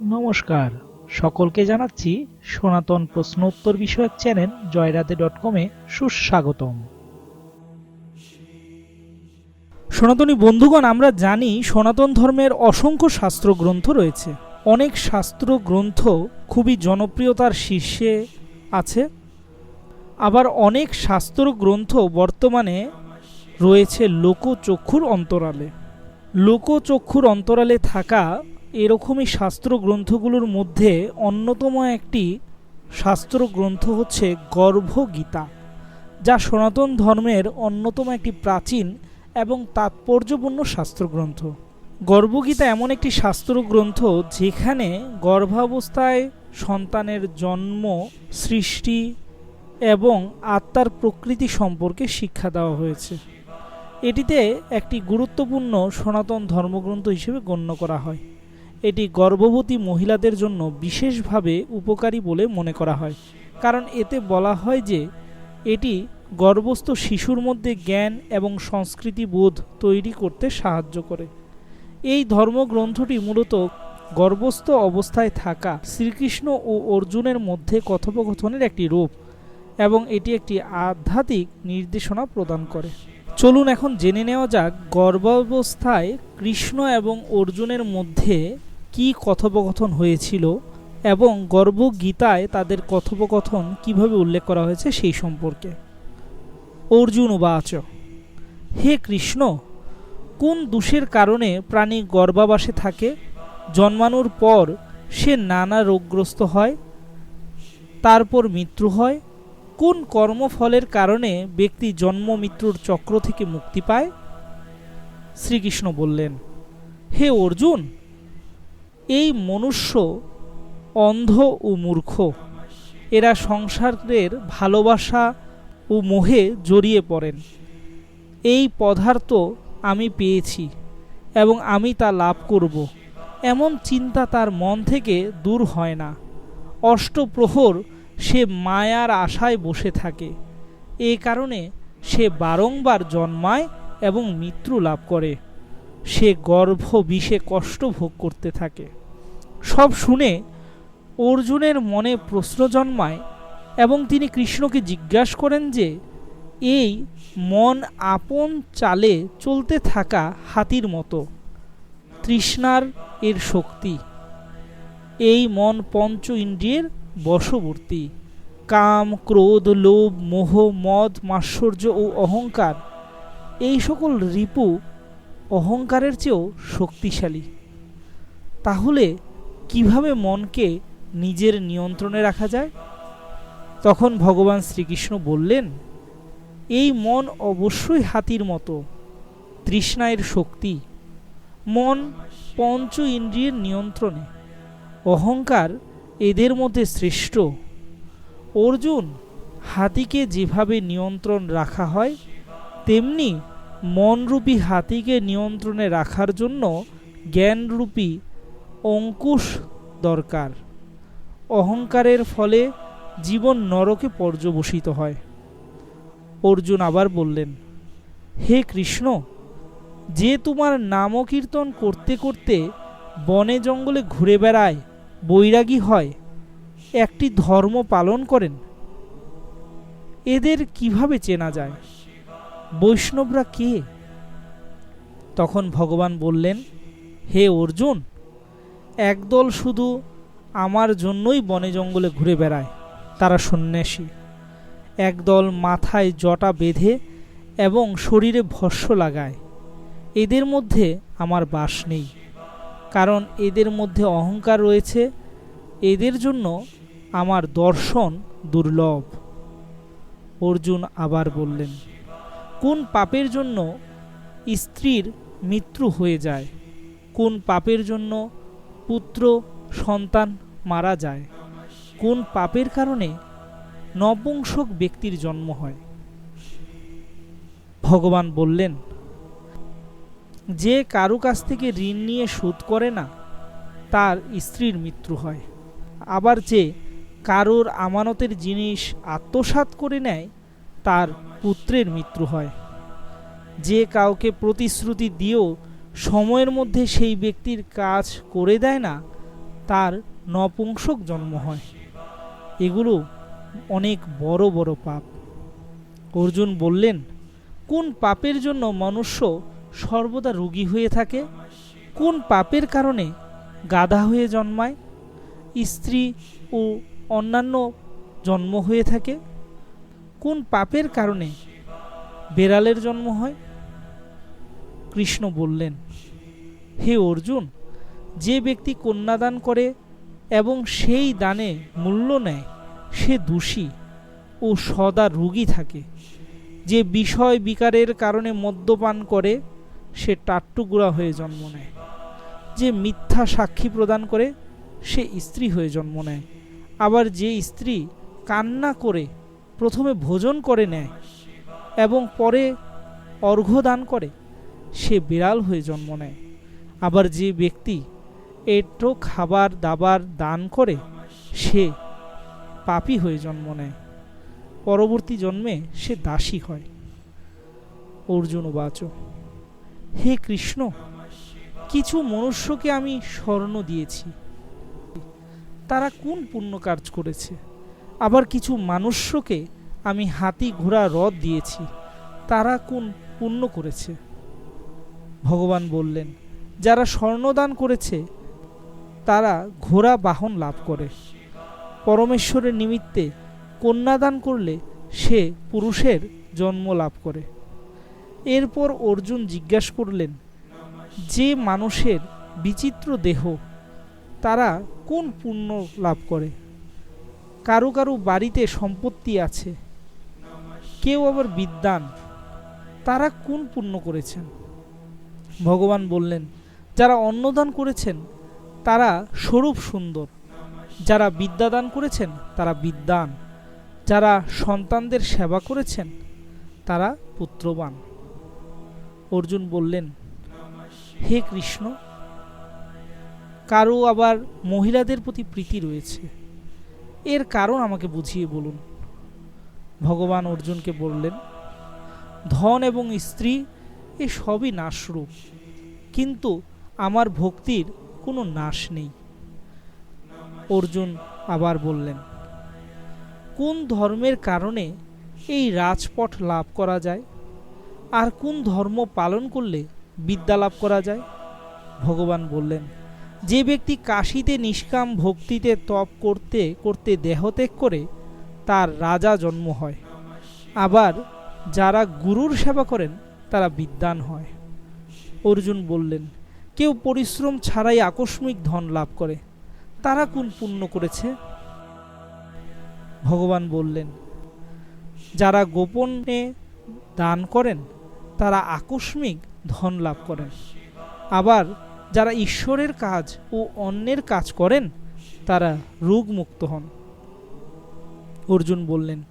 নমস্কার। সকলকে জানাচ্ছি সনাতন প্রশ্ন উত্তর বিষয়ক চ্যানেল জয়রাধে ডট কমে সুস্বাগতম। সনাতনী বন্ধুগণ, আমরা জানি সনাতন ধর্মের অসংখ্য শাস্ত্র গ্রন্থ রয়েছে। অনেক শাস্ত্র গ্রন্থ খুবই জনপ্রিয়তার শীর্ষে আছে। আবার অনেক শাস্ত্র গ্রন্থ বর্তমানে রয়েছে লোকচক্ষুর অন্তরালে। লোকচক্ষুর অন্তরালে থাকা এরকমই শাস্ত্র গ্রন্থগুলোর মধ্যে অন্যতম একটি শাস্ত্র গ্রন্থ হচ্ছে গর্ভগীতা, যা সনাতন ধর্মের অন্যতম একটি প্রাচীন এবং তাৎপর্যপূর্ণ শাস্ত্রগ্রন্থ। গর্ভগীতা এমন একটি শাস্ত্র গ্রন্থ যেখানে গর্ভাবস্থায় সন্তানের জন্ম, সৃষ্টি এবং আত্মার প্রকৃতি সম্পর্কে শিক্ষা দেওয়া হয়েছে। এটিতে একটি গুরুত্বপূর্ণ সনাতন ধর্মগ্রন্থ হিসেবে গণ্য করা হয়। এটি গর্ভবতী মহিলাদের জন্য বিশেষভাবে উপকারী বলে মনে করা হয়। কারণ এতে বলা হয় যে, এটি গর্ভস্থ শিশুর মধ্যে জ্ঞান এবং সংস্কৃতি বোধ তৈরি করতে সাহায্য করে। এই ধর্মগ্রন্থটি মূলত গর্ভস্থ অবস্থায় থাকা শ্রীকৃষ্ণ ও অর্জুনের মধ্যে কথোপকথনের একটি রূপ এবং এটি একটি আধ্যাত্মিক নির্দেশনা প্রদান করে। চলুন এখন জেনে নেওয়া যাক গর্ভাবস্থায় কৃষ্ণ এবং অর্জুনের মধ্যে কি কথোপকথন হয়েছিল এবং গর্ভগীতায় তাদের কথোপকথন কীভাবে উল্লেখ করা হয়েছে সেই সম্পর্কে? অর্জুন উবাচ, হে কৃষ্ণ, কোন দোষের কারণে প্রাণী গর্ভাবাসে থাকে? জন্মানোর পর সে নানা রোগগ্রস্ত হয়, তারপর মৃত্যু হয়। কোন কর্মফলের কারণে ব্যক্তি জন্ম মৃত্যুর চক্র থেকে মুক্তি পায়? শ্রীকৃষ্ণ বললেন, হে অর্জুন এই মনুষ্য অন্ধ ও মূর্খ। এরা সংসারের ভালোবাসা ও মোহে জড়িয়ে পড়েন। এই পদার্থ আমি পেয়েছি এবং আমি তা লাভ করব। এমন চিন্তা তার মন থেকে দূর হয় না। অষ্টপ্রহর সে মায়ার আশায় বসে থাকে। এই কারণে সে বারংবার জন্মায় এবং মৃত্যু লাভ করে। সে গর্ভ বিষে কষ্ট ভোগ করতে থাকে। সব শুনে অর্জুনের মনে প্রশ্ন জন্মায় এবং তিনি কৃষ্ণকে জিজ্ঞাসা করেন যে, এই মন আপন চালে চলতে থাকা হাতির মতো, তৃষ্ণার এর শক্তি, এই মন পঞ্চ ইন্দ্রিয়ের বশবর্তী, কাম, ক্রোধ, লোভ, মোহ, মদ, মাৎসর্য ও অহংকার, এই সকল রিপু অহংকারের চেয়েও শক্তিশালী। তাহলে কীভাবে মনকে নিজের নিয়ন্ত্রণে রাখা যায়? তখন ভগবান শ্রীকৃষ্ণ বললেন, এই মন অবশ্যই হাতির মতো তৃষ্ণায়ের শক্তি। মন পঞ্চ ইন্দ্রিয়ের নিয়ন্ত্রণে, অহংকার এদের মধ্যে শ্রেষ্ঠ। অর্জুন হাতিকে যেভাবে নিয়ন্ত্রণ রাখা হয়, তেমনি মনরূপী হাতিকে নিয়ন্ত্রণে রাখার জন্য জ্ঞানরূপী অঙ্কুশ দরকার। অহংকারের ফলে জীবন নরকে পর্যবসিত হয়। অর্জুন আবার বললেন, হে কৃষ্ণ, যে তোমার নামকীর্তন করতে করতে বনে জঙ্গলে ঘুরে বেড়ায়, বৈরাগী হয়, একটি ধর্ম পালন করেন, এদের কীভাবে চেনা যায়? বৈষ্ণবরা কে? তখন ভগবান বললেন, হে অর্জুন একদল শুধু আমার জন্যই বনে জঙ্গলে ঘুরে বেড়ায়, তারা সন্ন্যাসী। একদল মাথায় জটা বেঁধে এবং শরীরে ভস্য লাগায়। এদের মধ্যে আমার বাস নেই, কারণ এদের মধ্যে অহংকার রয়েছে। এদের জন্য আমার দর্শন দুর্লভ। অর্জুন আবার বললেন, কোন পাপের জন্য স্ত্রীর মৃত্যু হয়ে যায়? কোন পাপের জন্য পুত্র, সন্তান মারা যায়। কোন পাপের কারণে নপুংসক ব্যক্তির জন্ম হয়? ভগবান বললেন, যে কারও কাছ থেকে ঋণ নিয়ে শোধ করে না, তার স্ত্রীর মৃত্যু হয়। আবার যে কারোর আমানতের জিনিস আত্মসাৎ করে নেয়, তার পুত্রের মৃত্যু হয়। যে কাউকে প্রতিশ্রুতি দিয়েও সময়ের মধ্যে সেই ব্যক্তির কাজ করে দেয় না, তার নপুংসক জন্ম হয়। এগুলো অনেক বড় বড় পাপ। অর্জুন বললেন, কোন পাপের জন্য মনুষ্য সর্বদা রোগী হয়ে থাকে? কোন পাপের কারণে গাধা হয়ে জন্মায়? স্ত্রী ও অন্যান্য জন্ম হয়ে থাকে? কোন পাপের কারণে বেড়ালের জন্ম হয়? কৃষ্ণ বললেন, হে অর্জুন, যে ব্যক্তি কন্যাদান করে এবং সেই দানে মূল্য নেয়, সে দোষী ও সদা রোগী থাকে। যে বিষয় বিকারের কারণে মদ্যপান করে, সে টাট্টুগুড়া হয়ে জন্ম নেয়। যে মিথ্যা সাক্ষী প্রদান করে, সে স্ত্রী হয়ে জন্ম নেয়। আবার যে স্ত্রী কান্না করে, প্রথমে ভোজন করে নেয় এবং পরে অর্ঘ্য দান করে সে বিড়াল হয়ে জন্ম নেয়। আবার যে ব্যক্তি এটো খাবার দাবার দান করে, সে পাপি হয়ে জন্ম নেয়। পরবর্তী জন্মে সে দাসী হয়। অর্জুন বাচ হে কৃষ্ণ, কিছু মনুষ্যকে আমি স্বর্ণ দিয়েছি। তারা কোন পুণ্য কাজ করেছে? আবার কিছু মানুষ্যকে আমি হাতি ঘোড়া রথ দিয়েছি। তারা কোন পুণ্য করেছে? ভগবান বললেন, যারা স্বর্ণদান করেছে, তারা ঘোড়া বাহন লাভ করে। পরমেশ্বরের নিমিত্তে কন্যাদান করলে সে পুরুষের জন্ম লাভ করে। এরপর অর্জুন জিজ্ঞাসা করলেন, যে মানুষের বিচিত্র দেহ, তারা কোন পুণ্য লাভ করে? কারও কারও বাড়িতে সম্পত্তি আছে, কেউ আবার বিদ্যান, তারা কোন পুণ্য করেছেন? ভগবান বললেন, যারা অন্নদান করেছেন, তারা স্বরূপ সুন্দর। যারা বিদ্যাদান করেছেন, তারা বিদ্যান। যারা সন্তানদের সেবা করেছেন, তারা পুত্রবান। অর্জুন বললেন, হে কৃষ্ণ, কারও আবার মহিলাদের প্রতি প্রীতি রয়েছে। এর কারণ আমাকে বুঝিয়ে বলুন। ভগবান অর্জুনকে বললেন, ধন এবং স্ত্রী এ সবই নাশরূপ কিন্তু আমার ভক্তির কোনো নাশ নেই। অর্জুন আবার বললেন, কোন ধর্মের কারণে এই রাজপথ লাভ করা যায়? আর কোন ধর্ম পালন করলে বিদ্যা লাভ করা যায়? ভগবান বললেন, যে ব্যক্তি কাশিতে নিষ্কাম ভক্তিতে তপ করতে করতে দেহত্যাগ করে, তার রাজা জন্ম হয়। আবার যারা গুরুর সেবা করেন তারা বিদ্যান হয়। অর্জুন বললেন, কেউ পরিশ্রম ছাড়াই আকস্মিক ধন লাভ করে। তারা কোন পুণ্য করেছে? ভগবান বললেন, যারা গোপনে দান করেন, তারা আকস্মিক ধন লাভ করেন। আবার যারা ঈশ্বরের কাজ ও অন্যের কাজ করেন, তারা রোগমুক্ত হন। অর্জুন বললেন,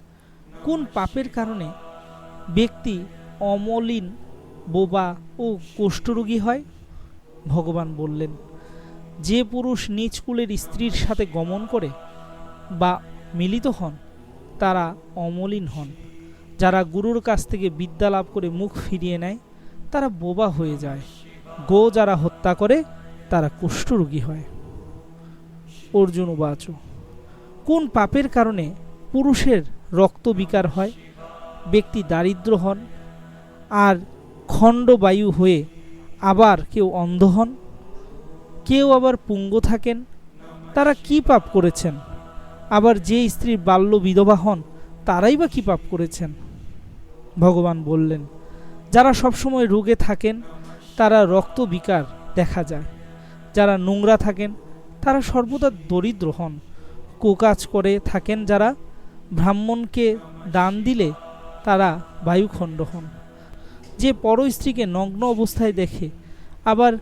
কোন পাপের কারণে ব্যক্তি অমলিন, বোবা ও কুষ্ঠরোগী হয়? ভগবান বললেন, যে পুরুষ নিজ কুলের স্ত্রীর সাথে গমন করে বা মিলিত হন, তারা অমলিন হন। যারা গুরুর কাছ থেকে বিদ্যা লাভ করে মুখ ফিরিয়ে নেয়, তারা বোবা হয়ে যায়। গো যারা হত্যা করে, তারা কুষ্ঠরোগী হয়। অর্জুন উবাচ, কোন পাপের কারণে পুরুষের রক্ত বিকার হয়? ব্যক্তি দারিদ্র হন আর খণ্ডবায়ু হয়ে আবার কেউ অন্ধ হন? কেউ আবার পুঙ্গ থাকেন? তারা কি পাপ করেছেন? আবার যে স্ত্রীর বাল্য বিধবা হন, তারাই বা কি পাপ করেছেন? ভগবান বললেন, যারা সবসময় রোগে থাকেন, তারা রক্ত বিকার দেখা যায়। যারা নোংরা থাকেন, তারা সর্বদা দরিদ্র হন। কুকাজ করে থাকেন যারা, ব্রাহ্মণকে দান দিলে তারা বায়ুখণ্ড হন। যে পর স্ত্রীকে নগ্ন অবস্থায় দেখে, আবার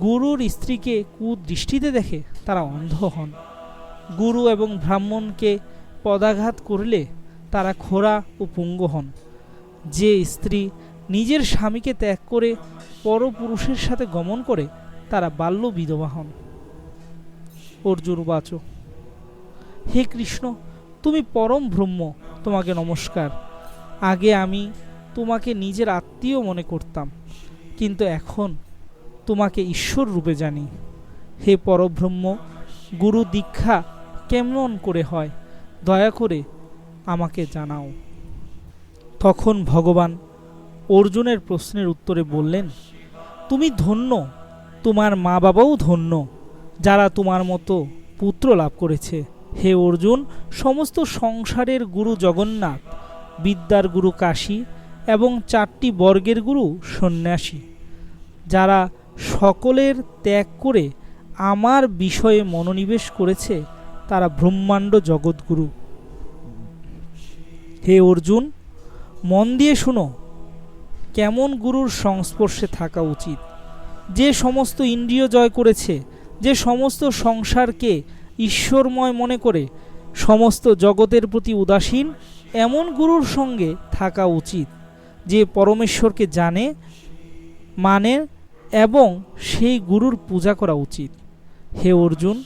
গুরুর স্ত্রীকে কুদৃষ্টিতে দেখে, তারা অন্ধ হন। গুরু এবং ব্রাহ্মণকে পদাঘাত করলে তারা খোরা ও পুঙ্গ হন। যে স্ত্রী নিজের স্বামীকে ত্যাগ করে পরপুরুষের সাথে গমন করে, তারা বাল্য বিধবা হন। অর্জুন বাচ, হে কৃষ্ণ, তুমি পরম ব্রহ্ম, তোমাকে নমস্কার। আগে আমি তোমাকে নিজের আত্মীয় মনে করতাম। কিন্তু এখন তোমাকে ঈশ্বর রূপে জানি। হে পরব্রহ্ম, গুরু দীক্ষা কেমন করে হয়, দয়া করে আমাকে জানাও। তখন ভগবান অর্জুনের প্রশ্নের উত্তরে বললেন, তুমি ধন্য, তোমার মা বাবাও ধন্য, যারা তোমার মতো পুত্র লাভ করেছে। হে অর্জুন, সমস্ত সংসারের গুরু জগন্নাথ, বিদ্যার গুরু কাশী এবং চারটি বর্গের গুরু সন্ন্যাসী, যারা সকলের ত্যাগ করে আমার বিষয়ে মনোনিবেশ করেছে, তারা ব্রহ্মাণ্ড জগৎগুরু। হে অর্জুন, মন দিয়ে শুনো, কেমন গুরুর সংস্পর্শে থাকা উচিত। যে সমস্ত ইন্দ্রিয় জয় করেছে, যে সমস্ত সংসারকে ঈশ্বরময় মনে করে, সমস্ত জগতের প্রতি উদাসীন, এমন গুরুর সঙ্গে থাকা উচিত। যে পরমেশ্বরকে জানে মানে এবং সেই গুরুর পূজা করা উচিত। হে অর্জুন,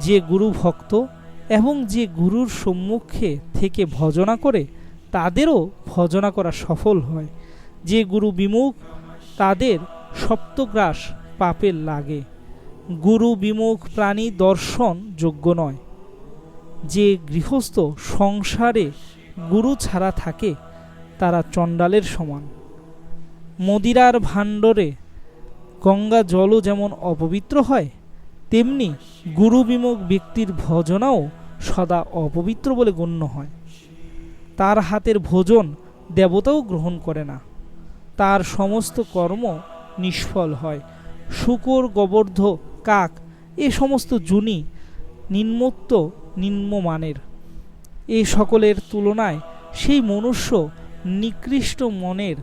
যে গুরু ভক্ত এবং যে গুরুর সম্মুখে থেকে ভজনা করে, তাদেরও ভজনা করা সফল হয়। যে গুরু বিমুখ, তাদের সপ্তগ্রাস পাপের লাগে। গুরু বিমুখ প্রাণী দর্শন যোগ্য নয়। যে গৃহস্থ সংসারে গুরু ছাড়া থাকে তারা চণ্ডালের সমান। মদিরার ভাণ্ডরে গঙ্গা জলও যেমন অপবিত্র হয়, তেমনি গুরুবিমুখ ব্যক্তির ভজনাও সদা অপবিত্র বলে গণ্য হয়। তার হাতের ভোজন দেবতাও গ্রহণ করে না। তার সমস্ত কর্ম নিষ্ফল হয়। শুকর, গোবর্ধ, কাক, এ সমস্ত জুনি নিম্নোক্ত নিম্নমানের। এ সকলের তুলনায় সেই মনুষ্য নিকৃষ্ট মনের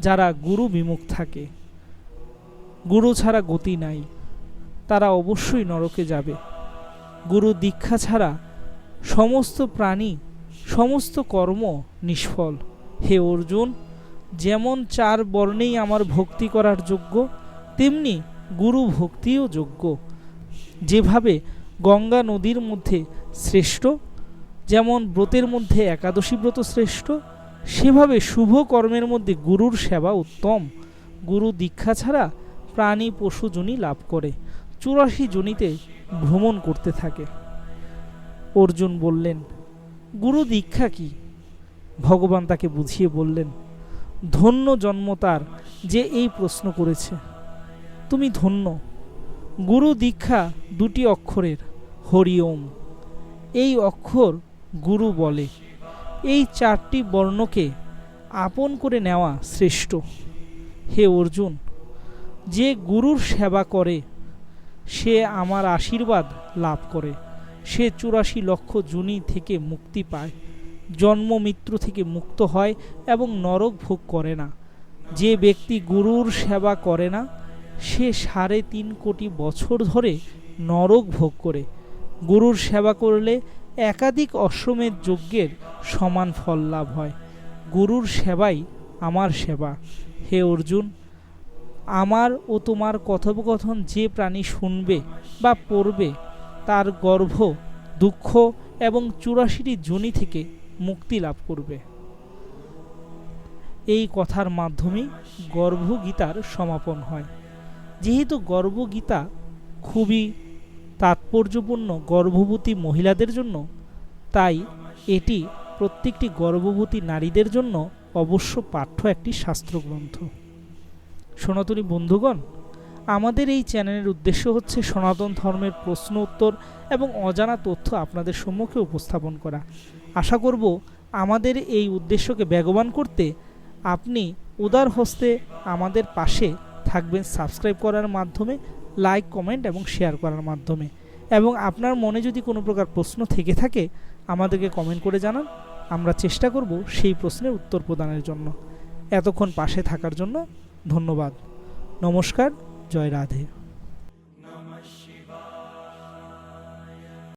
যারা গুরু বিমুখ থাকে। গুরু ছাড়া গতি নাই, তারা অবশ্যই নরকে যাবে। গুরু দীক্ষা ছাড়া সমস্ত প্রাণী, সমস্ত কর্ম নিষ্ফল। হে অর্জুন, যেমন চার বর্ণেই আমার ভক্তি করার যোগ্য, তেমনি গুরু ভক্তিও যোগ্য। যেভাবে গঙ্গা নদীর মধ্যে শ্রেষ্ঠ, যেমন ব্রতের মধ্যে একাদশী ব্রত শ্রেষ্ঠ সেভাবে শুভ কর্মের মধ্যে গুরুর সেবা উত্তম। গুরু দীক্ষা ছাড়া প্রাণী পশু জনি লাভ করে, চুরাশি জনিতে ভ্রমণ করতে থাকে। অর্জুন বললেন, গুরু দীক্ষা কি? ভগবান তাকে বুঝিয়ে বললেন, ধন্য জন্ম তার যে এই প্রশ্ন করেছে। তুমি ধন্য। গুরু দীক্ষা দুটি অক্ষরের হরিওম এই অক্ষর গুরু বলে। এই চারটি বর্ণকে আপন করে নেওয়া শ্রেষ্ঠ। হে অর্জুন, যে গুরুর সেবা করে, সে আমার আশীর্বাদ লাভ করে। সে চুরাশি লক্ষ জুনি থেকে মুক্তি পায়, জন্ম মৃত্যু থেকে মুক্ত হয় এবং নরক ভোগ করে না। যে ব্যক্তি গুরুর সেবা করে না, সে সাড়ে তিন কোটি বছর ধরে নরক ভোগ করে। গুরুর সেবা করলে একাধিক অশ্বমেধ যজ্ঞের সমান ফল লাভ হয়। গুরুর সেবাই আমার সেবা। হে অর্জুন, আমার ও তোমার কথোপকথন যে প্রাণী শুনবে বা পড়বে, তার গর্ভ, দুঃখ এবং চুরাশিটি জনি থেকে মুক্তি লাভ করবে। এই কথার মাধ্যমেই গর্ভগীতার সমাপন হয়। যেহেতু গর্ভগীতা খুবই তাৎপর্যপূর্ণ গর্ভবতী মহিলাদের জন্য, তাই এটি প্রত্যেকটি গর্ভবতী নারীদের জন্য অবশ্য পাঠ্য একটি শাস্ত্রগ্রন্থ। সনাতনী বন্ধুগণ, আমাদের এই চ্যানেলের উদ্দেশ্য হচ্ছে সনাতন ধর্মের প্রশ্ন উত্তর এবং অজানা তথ্য আপনাদের সম্মুখে উপস্থাপন করা। আশা করব আমাদের এই উদ্দেশ্যকে বেগবান করতে আপনি উদার হস্তে আমাদের পাশে থাকবেন সাবস্ক্রাইব করার মাধ্যমে লাইক কমেন্ট এবং শেয়ার করার মাধ্যমে। এবং আপনার মনে যদি কোনো প্রকার প্রশ্ন থেকে থাকে, আমাদেরকে কমেন্ট করে জানান। আমরা চেষ্টা করব সেই প্রশ্নের উত্তর প্রদানের জন্য। এতক্ষণ পাশে থাকার জন্য ধন্যবাদ। নমস্কার, জয় রাধে।